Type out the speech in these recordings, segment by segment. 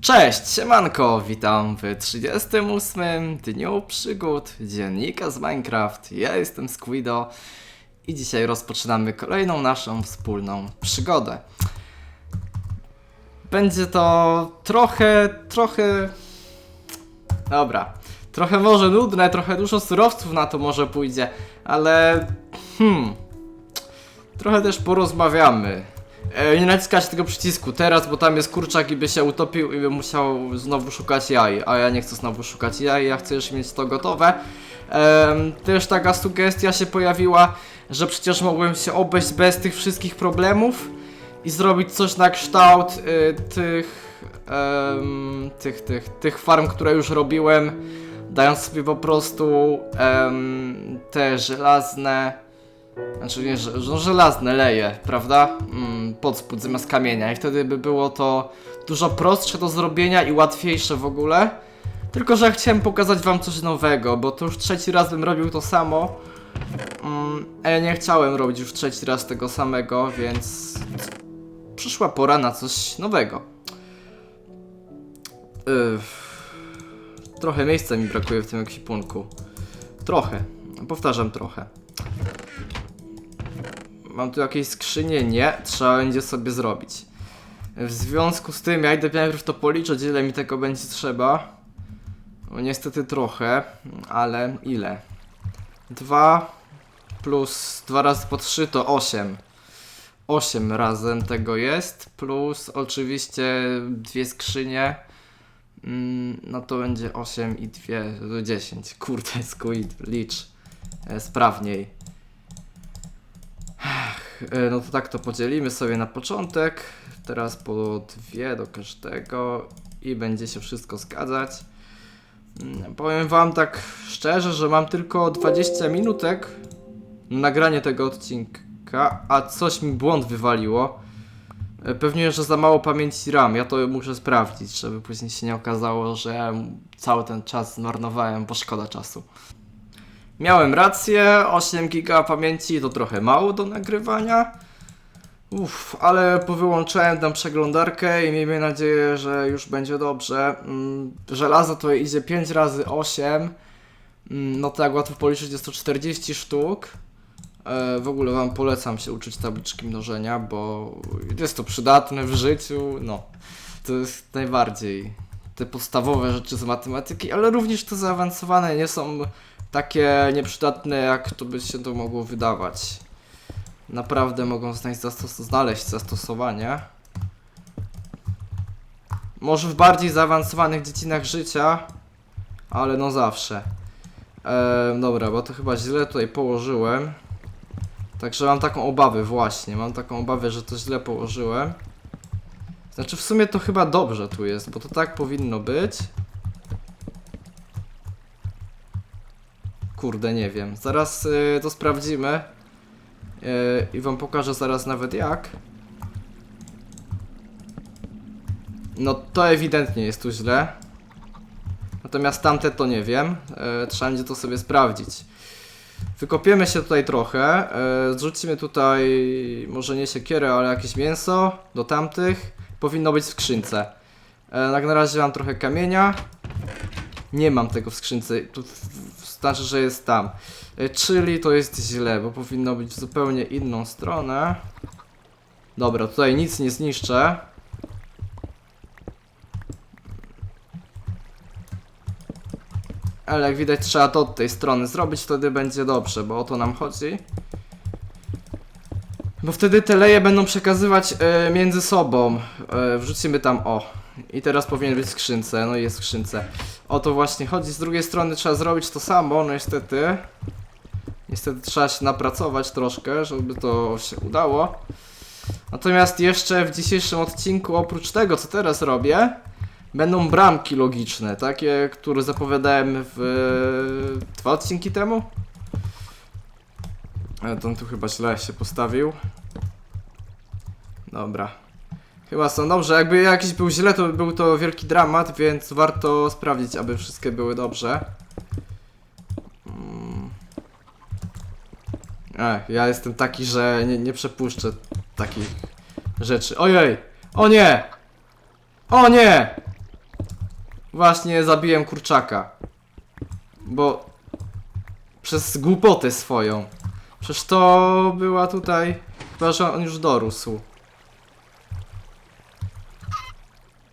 Cześć, siemanko, witam w 38 dniu przygód dziennika z Minecraft. Ja jestem Squido i dzisiaj rozpoczynamy kolejną naszą wspólną przygodę. Będzie to trochę, trochę... Dobra, trochę może nudne, trochę dużo surowców na to może pójdzie, ale... Hmm... Trochę też porozmawiamy. E, nie naciskać tego przycisku teraz, bo tam jest kurczak i by się utopił i by musiał znowu szukać jaj, a ja nie chcę znowu szukać jaj, ja chcę już mieć to gotowe. Em, też taka sugestia się pojawiła, że przecież mogłem się obejść bez tych wszystkich problemów i zrobić coś na kształt y, tych, tych, tych, tych farm, które już robiłem, dając sobie po prostu te żelazne znaczy nie, że żelazne leje, prawda? Mm, pod spód zamiast kamienia i wtedy by było to dużo prostsze do zrobienia i łatwiejsze w ogóle. Tylko, że chciałem pokazać wam coś nowego, bo to już trzeci raz bym robił to samo. Mm, a ja nie chciałem robić już trzeci raz tego samego, więc przyszła pora na coś nowego. Uff. Trochę miejsca mi brakuje w tym ekwipunku. Trochę. Powtarzam trochę. Mam tu jakieś skrzynie? Nie. Trzeba będzie sobie zrobić. W związku z tym ja idę najpierw to policzyć, ile mi tego będzie trzeba. No niestety trochę, ale ile? 2 plus 2 razy po 3 to 8. 8 razem tego jest, plus oczywiście dwie skrzynie. Mm, No to będzie 8 i 2, to 10. Kurde, squid, licz. E, Sprawniej. E, No to tak to podzielimy sobie na początek. Teraz po dwie do każdego i będzie się wszystko zgadzać. Mm, Powiem wam tak szczerze, że mam tylko 20 minutek na nagranie tego odcinka, a coś mi błąd wywaliło. E, Pewnie, że za mało pamięci RAM. Ja to muszę sprawdzić, żeby później się nie okazało, że cały ten czas zmarnowałem, bo szkoda czasu. Miałem rację, 8 giga pamięci to trochę mało do nagrywania. Uff, ale powyłączałem tam przeglądarkę i miejmy nadzieję, że już będzie dobrze. Mm, Żelazo to idzie 5 razy 8. Mm, No to jak łatwo policzyć jest to 40 sztuk. E, W ogóle wam polecam się uczyć tabliczki mnożenia, bo jest to przydatne w życiu. No, to jest najbardziej te podstawowe rzeczy z matematyki, ale również te zaawansowane nie są takie nieprzydatne, jak to by się to mogło wydawać. Naprawdę mogą znaleźć, zastos- znaleźć zastosowanie. Może w bardziej zaawansowanych dziedzinach życia, ale no zawsze. Eee, dobra, bo to chyba źle tutaj położyłem. Także mam taką obawę, właśnie. Mam taką obawę, że to źle położyłem. Znaczy, w sumie to chyba dobrze tu jest, bo to tak powinno być. Kurde, nie wiem. Zaraz y, to sprawdzimy. Y, I wam pokażę zaraz nawet jak. No to ewidentnie jest tu źle. Natomiast tamte to nie wiem. Y, trzeba będzie to sobie sprawdzić. Wykopiemy się tutaj trochę. y, zrzucimy tutaj może nie siekierę, ale jakieś mięso do tamtych. Powinno być w skrzynce. Y, jak na razie mam trochę kamienia. Nie mam tego w skrzynce. W- znaczy, że jest tam. E, Czyli to jest źle, bo powinno być w zupełnie inną stronę. Dobra, tutaj nic nie zniszczę. Ale jak widać trzeba to od tej strony zrobić, wtedy będzie dobrze, bo o to nam chodzi. Bo wtedy te leje będą przekazywać e, między sobą. E, wrzucimy tam o. I teraz powinien być w skrzynce, no i jest w skrzynce. O to właśnie chodzi. Z drugiej strony trzeba zrobić to samo, no niestety. Niestety trzeba się napracować troszkę, żeby to się udało. Natomiast jeszcze w dzisiejszym odcinku, oprócz tego, co teraz robię, będą bramki logiczne, takie, które zapowiadałem w dwa odcinki temu. Ale to on tu chyba źle się postawił. Dobra. Chyba są dobrze. Jakby jakiś był źle, to by był to wielki dramat, więc warto sprawdzić, aby wszystkie były dobrze. Mm. Ech, ja jestem taki, że nie, nie przepuszczę takich rzeczy. Ojej! O nie! O nie! Właśnie zabiłem kurczaka. Bo przez głupotę swoją. Przecież to była tutaj. Chyba, że on już dorósł.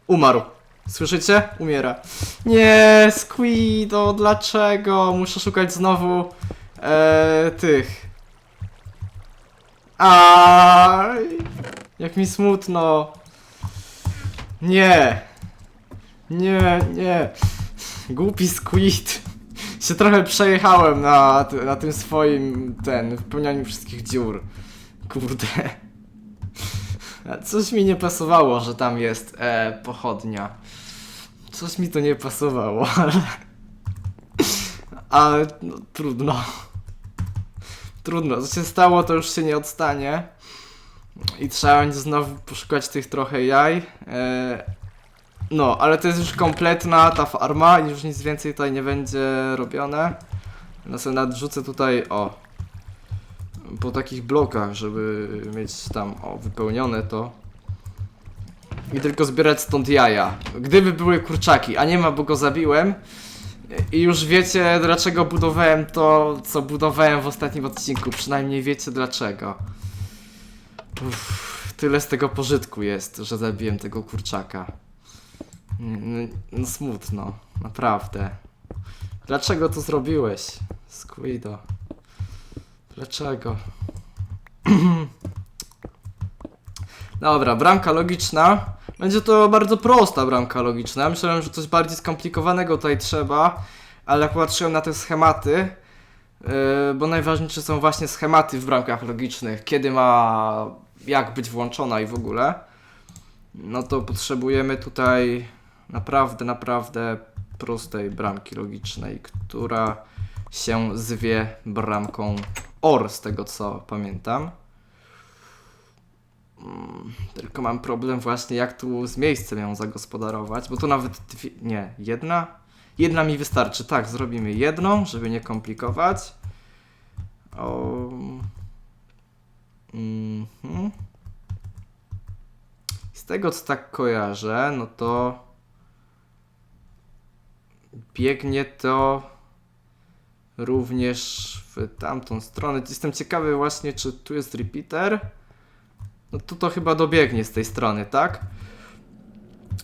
Umarł. Słyszycie? Umiera. Nie, Squido, dlaczego? Muszę szukać znowu e, tych. Aj, jak mi smutno. Nie. Nie, nie. Głupi Squid. Się trochę przejechałem na, na tym swoim, ten, wypełnianiu wszystkich dziur. Kurde. Coś mi nie pasowało, że tam jest e, pochodnia. Coś mi to nie pasowało, ale... Ale no, trudno. Trudno, co się stało, to już się nie odstanie. I trzeba będzie znowu poszukać tych trochę jaj. E, no, ale to jest już kompletna ta farma i już nic więcej tutaj nie będzie robione. No sobie nadrzucę tutaj, o, po takich blokach, żeby mieć tam, o, wypełnione to. I tylko zbierać stąd jaja. Gdyby były kurczaki, a nie ma, bo go zabiłem. I już wiecie, dlaczego budowałem to, co budowałem w ostatnim odcinku. Przynajmniej wiecie dlaczego. Uff, tyle z tego pożytku jest, że zabiłem tego kurczaka. No, no smutno, naprawdę. Dlaczego to zrobiłeś, Squido? Dlaczego? Dobra, bramka logiczna. Będzie to bardzo prosta bramka logiczna. Myślałem, że coś bardziej skomplikowanego tutaj trzeba, ale jak patrzyłem na te schematy, yy, bo najważniejsze są właśnie schematy w bramkach logicznych, kiedy ma jak być włączona i w ogóle, no to potrzebujemy tutaj naprawdę, naprawdę prostej bramki logicznej, która się zwie bramką OR, z tego co pamiętam. Mm, Tylko mam problem właśnie jak tu z miejscem ją zagospodarować, bo tu nawet dwie, nie, jedna? Jedna mi wystarczy, tak, zrobimy jedną, żeby nie komplikować. O... Mhm. Z tego co tak kojarzę, no to biegnie to również w tamtą stronę. Jestem ciekawy właśnie, czy tu jest repeater. No to to chyba dobiegnie z tej strony, tak?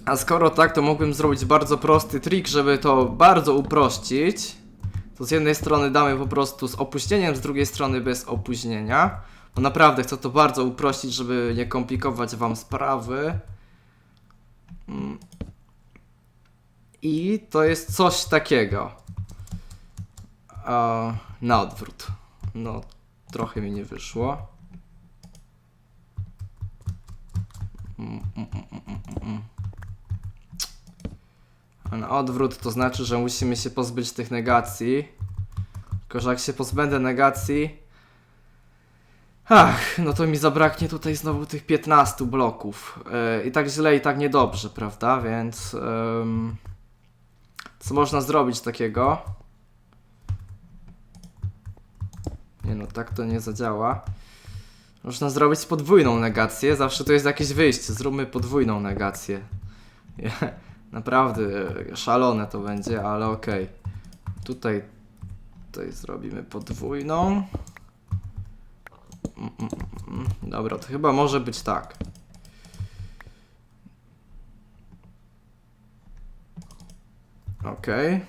A skoro tak, to mógłbym zrobić bardzo prosty trik, żeby to bardzo uprościć. To z jednej strony damy po prostu z opóźnieniem, z drugiej strony bez opóźnienia. Bo naprawdę chcę to bardzo uprościć, żeby nie komplikować wam sprawy. I to jest coś takiego. Na odwrót. No, trochę mi nie wyszło. Na odwrót to znaczy, że musimy się pozbyć tych negacji. Tylko, że jak się pozbędę negacji. Ach, no to mi zabraknie tutaj znowu tych 15 bloków. Yy, I tak źle, i tak niedobrze, prawda? Więc. ym, co można zrobić takiego? Nie no, tak to nie zadziała. Można zrobić podwójną negację, zawsze to jest jakieś wyjście. Zróbmy podwójną negację. Naprawdę szalone to będzie, ale okej. Tutaj, tutaj zrobimy podwójną. Mm, mm, mm. Dobra, to chyba może być tak. Okej.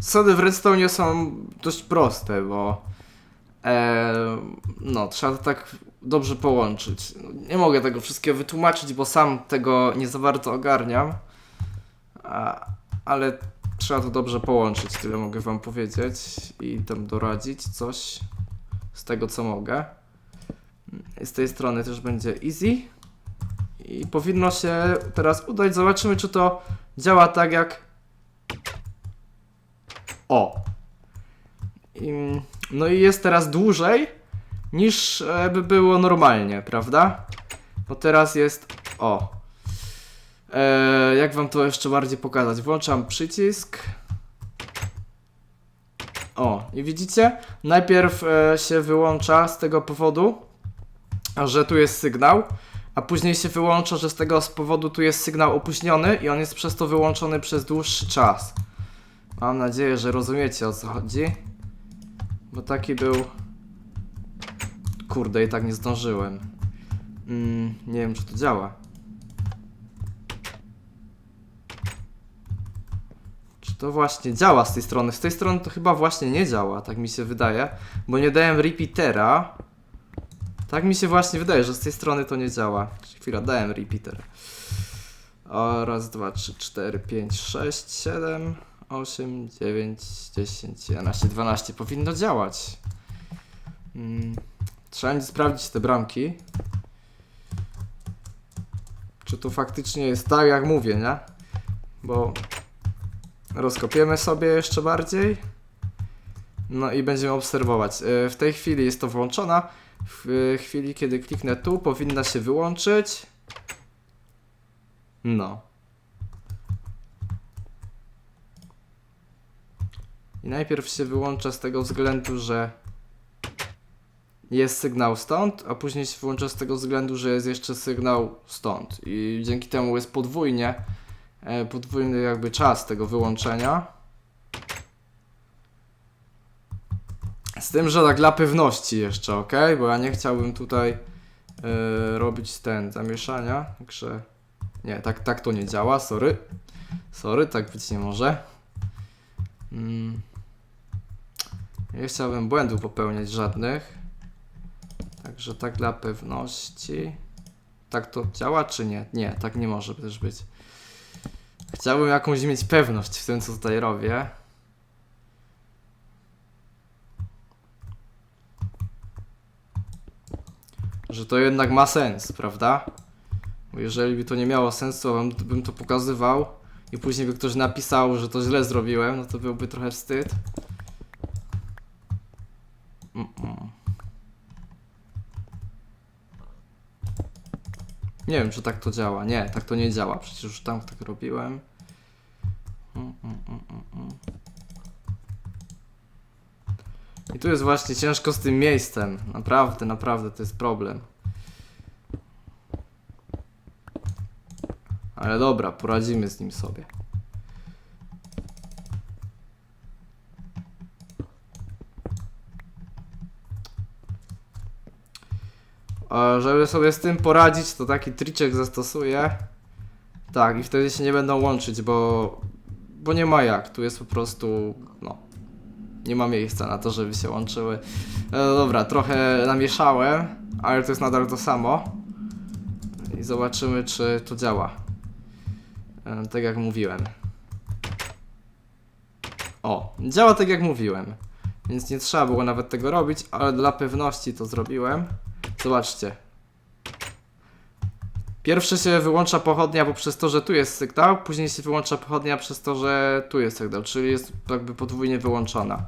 Zasady w Redstone są dość proste, bo e, no, trzeba to tak dobrze połączyć. Nie mogę tego wszystkiego wytłumaczyć, bo sam tego nie za bardzo ogarniam, a, ale trzeba to dobrze połączyć, tyle mogę wam powiedzieć i tam doradzić coś z tego, co mogę. Z tej strony też będzie easy. I powinno się teraz udać. Zobaczymy, czy to działa tak jak. O! No i jest teraz dłużej niż e, by było normalnie, prawda? Bo teraz jest. O! E, jak wam to jeszcze bardziej pokazać? Włączam przycisk. O, i widzicie? Najpierw e, się wyłącza z tego powodu, że tu jest sygnał, a później się wyłącza, że z tego z powodu tu jest sygnał opóźniony i on jest przez to wyłączony przez dłuższy czas. Mam nadzieję, że rozumiecie o co chodzi. Bo taki był. Kurde, i tak nie zdążyłem. Mm, nie wiem, czy to działa. Czy to właśnie działa z tej strony? Z tej strony to chyba właśnie nie działa, tak mi się wydaje. Bo nie dałem repeatera. Tak mi się właśnie wydaje, że z tej strony to nie działa. Chwila, dałem repeater. O, raz, dwa, trzy, cztery, pięć, sześć, siedem, osiem, dziewięć, dziesięć, jedenaście, dwanaście. Powinno działać. Mm, trzeba będzie sprawdzić te bramki. Czy to faktycznie jest tak, jak mówię, nie? Bo rozkopiemy sobie jeszcze bardziej. No i będziemy obserwować. Y, W tej chwili jest to włączona. W y, chwili, kiedy kliknę tu, powinna się wyłączyć. No. I najpierw się wyłącza z tego względu, że jest sygnał stąd, a później się wyłącza z tego względu, że jest jeszcze sygnał stąd. I dzięki temu jest podwójnie, e, podwójny jakby czas tego wyłączenia. Z tym, że tak dla pewności jeszcze, ok? Bo ja nie chciałbym tutaj e, robić ten zamieszania, także nie, tak, tak to nie działa, sorry. Sorry, tak być nie może. Mm. Nie chciałbym błędu popełniać żadnych. Także tak dla pewności. Tak to działa czy nie? Nie, tak nie może też być. Chciałbym jakąś mieć pewność w tym, co tutaj robię. Że to jednak ma sens, prawda? Bo jeżeli by to nie miało sensu, bym, bym to pokazywał i później by ktoś napisał, że to źle zrobiłem, no to byłby trochę wstyd. Nie wiem, czy tak to działa. Nie, tak to nie działa. Przecież już tam tak robiłem. I tu jest właśnie ciężko z tym miejscem. Naprawdę, naprawdę to jest problem. Ale dobra, poradzimy z nim sobie. A żeby sobie z tym poradzić, to taki triczek zastosuję. Tak, i wtedy się nie będą łączyć, bo, bo nie ma jak. Tu jest po prostu, no, nie ma miejsca na to, żeby się łączyły. E, dobra, trochę namieszałem, ale to jest nadal to samo. I zobaczymy, czy to działa. E, tak jak mówiłem. O, działa tak jak mówiłem. Więc nie trzeba było nawet tego robić, ale dla pewności to zrobiłem. Zobaczcie. Pierwsze się wyłącza pochodnia poprzez to, że tu jest sygnał, później się wyłącza pochodnia przez to, że tu jest sygnał, czyli jest jakby podwójnie wyłączona.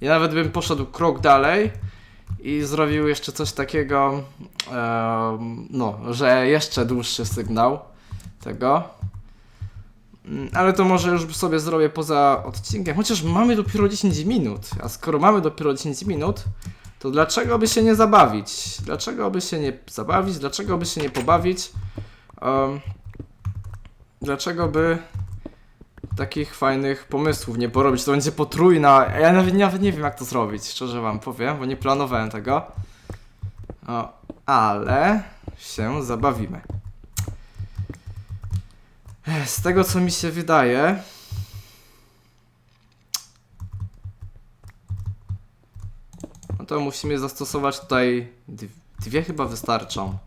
Ja nawet bym poszedł krok dalej i zrobił jeszcze coś takiego, no, że jeszcze dłuższy sygnał tego. Mm, Ale to może już sobie zrobię poza odcinkiem, chociaż mamy dopiero 10 minut, a skoro mamy dopiero 10 minut, to dlaczego by się nie zabawić? Dlaczego by się nie zabawić? Dlaczego by się nie pobawić? Em, dlaczego by takich fajnych pomysłów nie porobić? To będzie potrójna. Ja nawet, nawet nie wiem, jak to zrobić, szczerze wam powiem, bo nie planowałem tego. Ale się zabawimy. Z tego, co mi się wydaje, No to musimy zastosować tutaj dw- dwie chyba wystarczą.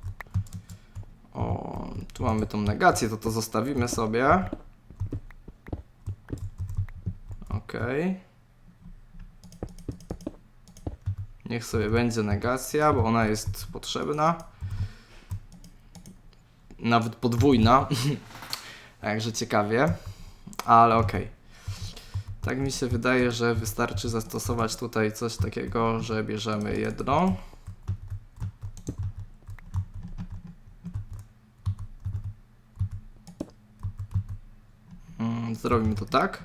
O, tu mamy tą negację, to to zostawimy sobie. Okej. Niech sobie będzie negacja, bo ona jest potrzebna. Nawet podwójna. Także ciekawie. Ale okej. Tak mi się wydaje, że wystarczy zastosować tutaj coś takiego, że bierzemy jedną. Mm, Zrobimy to tak.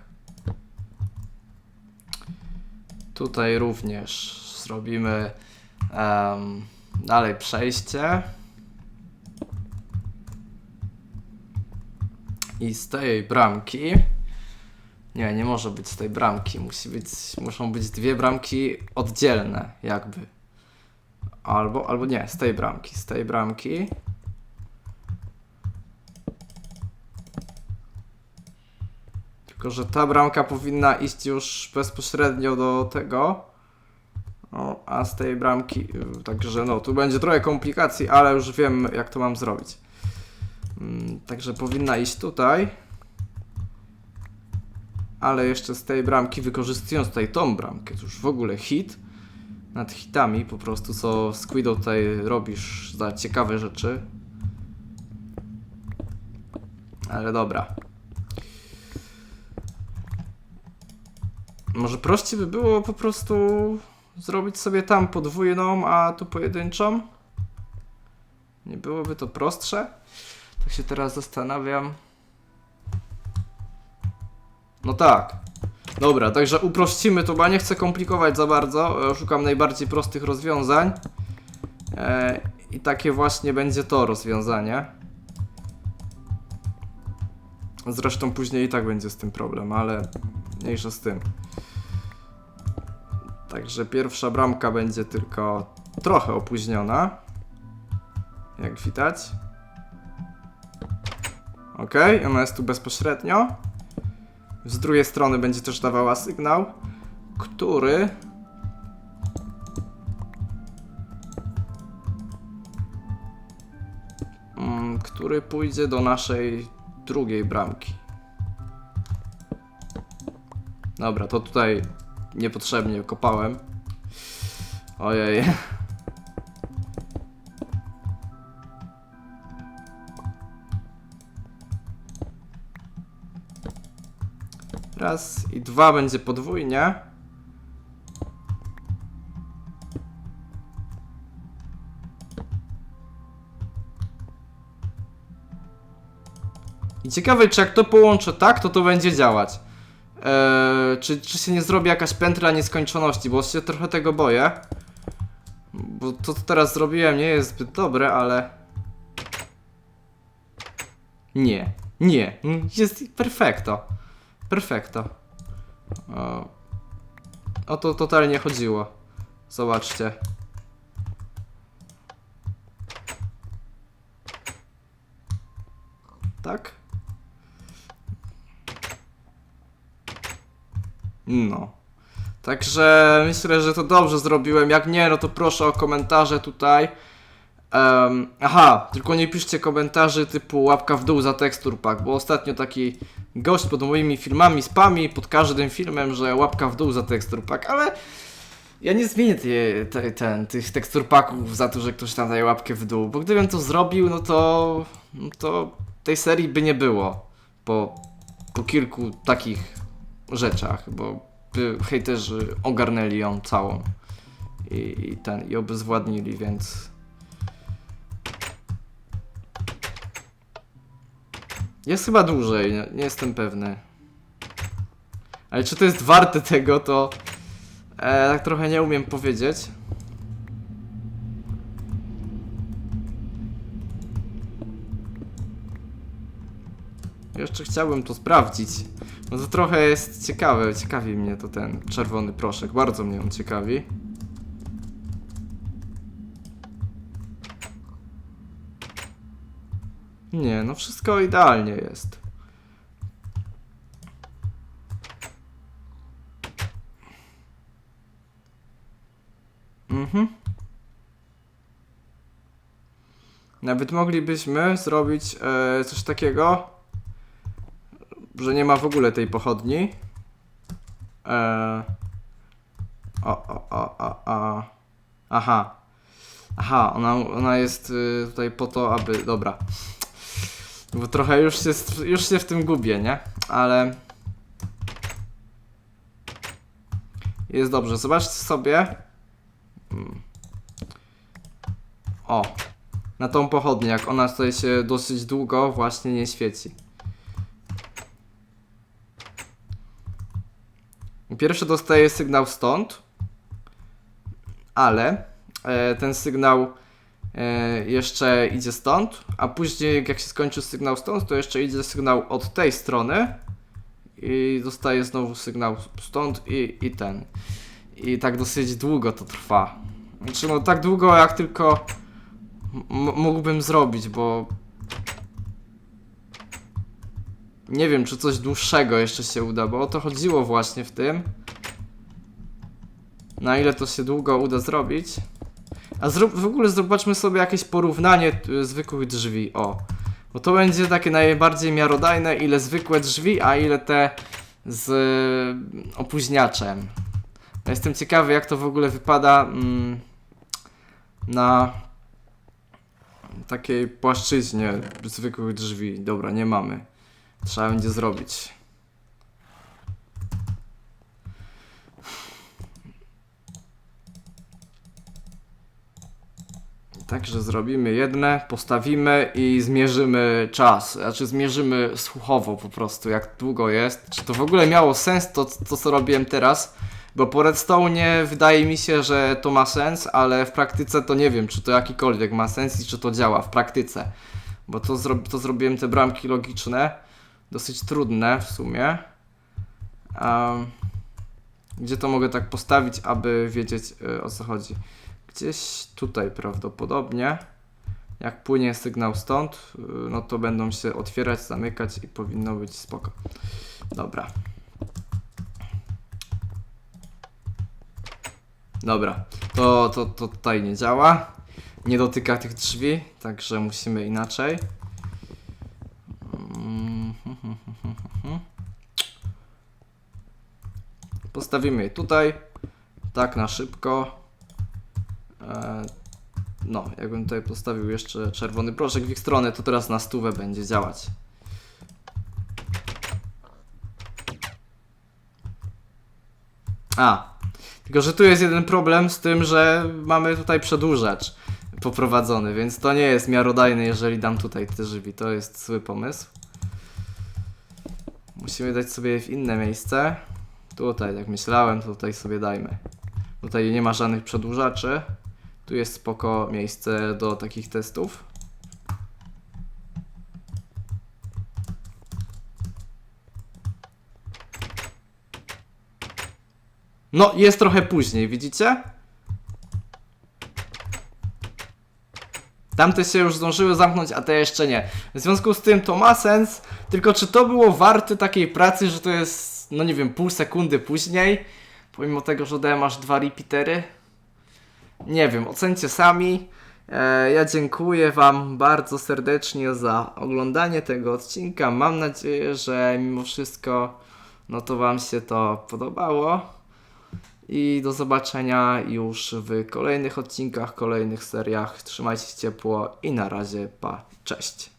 Tutaj również zrobimy em, Dalej przejście. I z tej bramki. Nie, nie może być z tej bramki. Musi być, muszą być dwie bramki oddzielne, jakby. Albo, albo nie, z tej bramki. Z tej bramki. Tylko, że ta bramka powinna iść już bezpośrednio do tego. O, a z tej bramki. y, Także no, tu będzie trochę komplikacji, ale już wiem, jak to mam zrobić. Mm, Także powinna iść tutaj. Ale jeszcze z tej bramki, wykorzystując tutaj tą bramkę, to już w ogóle hit nad hitami, po prostu co Squido tutaj robisz za ciekawe rzeczy. Ale dobra. Może prościej by było po prostu zrobić sobie tam podwójną, a tu pojedynczą? Nie byłoby to prostsze? Tak się teraz zastanawiam. No tak. Dobra, także uprościmy to, bo nie chcę komplikować za bardzo. e, Szukam najbardziej prostych rozwiązań. E, I takie właśnie będzie to rozwiązanie. Zresztą później i tak będzie z tym problem, ale mniejsza z tym. Także pierwsza bramka będzie tylko trochę opóźniona. Jak widać. Ok, ona jest tu bezpośrednio. Z drugiej strony będzie też dawała sygnał, który mm, który pójdzie do naszej drugiej bramki. Dobra, to tutaj niepotrzebnie kopałem. Ojej. Raz i dwa będzie podwójnie. I ciekawe, czy jak to połączę tak, to to będzie działać. Eee, czy, czy się nie zrobi jakaś pętla nieskończoności, bo się trochę tego boję. Bo to, co teraz zrobiłem, nie jest zbyt dobre, ale... Nie, nie, jest perfekto. Perfekto. O, o to totalnie chodziło. Zobaczcie. Tak? No. Także myślę, że to dobrze zrobiłem. Jak nie, no to proszę o komentarze tutaj. Em, aha, tylko nie piszcie komentarzy typu łapka w dół za tekstur pack, bo ostatnio taki gość pod moimi filmami spami pod każdym filmem, że łapka w dół za tekstur pack, ale ja nie zmienię tej, tej, ten, tych tekstur packów za to, że ktoś tam daje łapkę w dół, bo gdybym to zrobił, no to, no to tej serii by nie było po, po kilku takich rzeczach, bo hejterzy ogarnęli ją całą i, i ten, i obezwładnili, więc... Jest chyba dłużej, nie, nie jestem pewny. Ale czy to jest warte tego, to e, tak trochę nie umiem powiedzieć. Jeszcze chciałbym to sprawdzić. No to trochę jest ciekawe, ciekawi mnie to ten czerwony proszek, bardzo mnie on ciekawi. Nie, no wszystko idealnie jest. Mhm. Nawet moglibyśmy zrobić e, coś takiego, że nie ma w ogóle tej pochodni. E, o, o, o, o, o. Aha. Aha, ona, ona jest y, tutaj po to, aby. Dobra. Bo trochę już się, już się w tym gubię, nie? Ale. Jest dobrze. Zobaczcie sobie. Mm. O. Na tą pochodnię, jak ona tutaj się dosyć długo właśnie nie świeci. Pierwszy dostaje sygnał stąd, ale e, ten sygnał e, jeszcze idzie stąd, a później jak się skończy sygnał stąd, to jeszcze idzie sygnał od tej strony i dostaje znowu sygnał stąd i, i ten. I tak dosyć długo to trwa. Znaczy no tak długo jak tylko mógłbym zrobić, bo nie wiem czy coś dłuższego jeszcze się uda, bo o to chodziło właśnie w tym. Na ile to się długo uda zrobić. A zrób, w ogóle zobaczmy sobie jakieś porównanie y, zwykłych drzwi. O. Bo to będzie takie najbardziej miarodajne, ile zwykłe drzwi, a ile te z y, opóźniaczem. Jestem ciekawy, jak to w ogóle wypada mm, na takiej płaszczyźnie zwykłych drzwi. Dobra, nie mamy. Trzeba będzie zrobić. Także zrobimy jedne, postawimy i zmierzymy czas. Znaczy zmierzymy słuchowo po prostu, jak długo jest. Czy to w ogóle miało sens to, to co robiłem teraz? Bo po redstone wydaje mi się, że to ma sens, ale w praktyce to nie wiem, czy to jakikolwiek ma sens i czy to działa w praktyce. Bo to, zro to zrobiłem te bramki logiczne, dosyć trudne w sumie. Um, gdzie to mogę tak postawić, aby wiedzieć y, o co chodzi? Gdzieś tutaj prawdopodobnie. Jak płynie sygnał stąd, y, no to będą się otwierać, zamykać i powinno być spoko. Dobra. Dobra, to, to, to tutaj nie działa. Nie dotyka tych drzwi, także musimy inaczej. Postawimy je tutaj, tak na szybko. E, No, jakbym tutaj postawił jeszcze czerwony proszek w ich stronę, to teraz na stówę będzie działać. A, tylko że tu jest jeden problem z tym, że mamy tutaj przedłużacz poprowadzony, więc to nie jest miarodajne, jeżeli dam tutaj te drzwi. To jest zły pomysł. Musimy dać sobie w inne miejsce. Tutaj, jak myślałem, to tutaj sobie dajmy. Tutaj nie ma żadnych przedłużaczy. Tu jest spoko miejsce do takich testów. No, jest trochę później, widzicie? Tamte się już zdążyły zamknąć, a te jeszcze nie. W związku z tym to ma sens, tylko czy to było warte takiej pracy, że to jest, no nie wiem, pół sekundy później, pomimo tego, że dałem aż dwa repeatery? Nie wiem, ocencie sami. E, ja dziękuję Wam bardzo serdecznie za oglądanie tego odcinka. Mam nadzieję, że mimo wszystko, no to Wam się to podobało. I do zobaczenia już w kolejnych odcinkach, kolejnych seriach. Trzymajcie się ciepło i na razie, pa, cześć.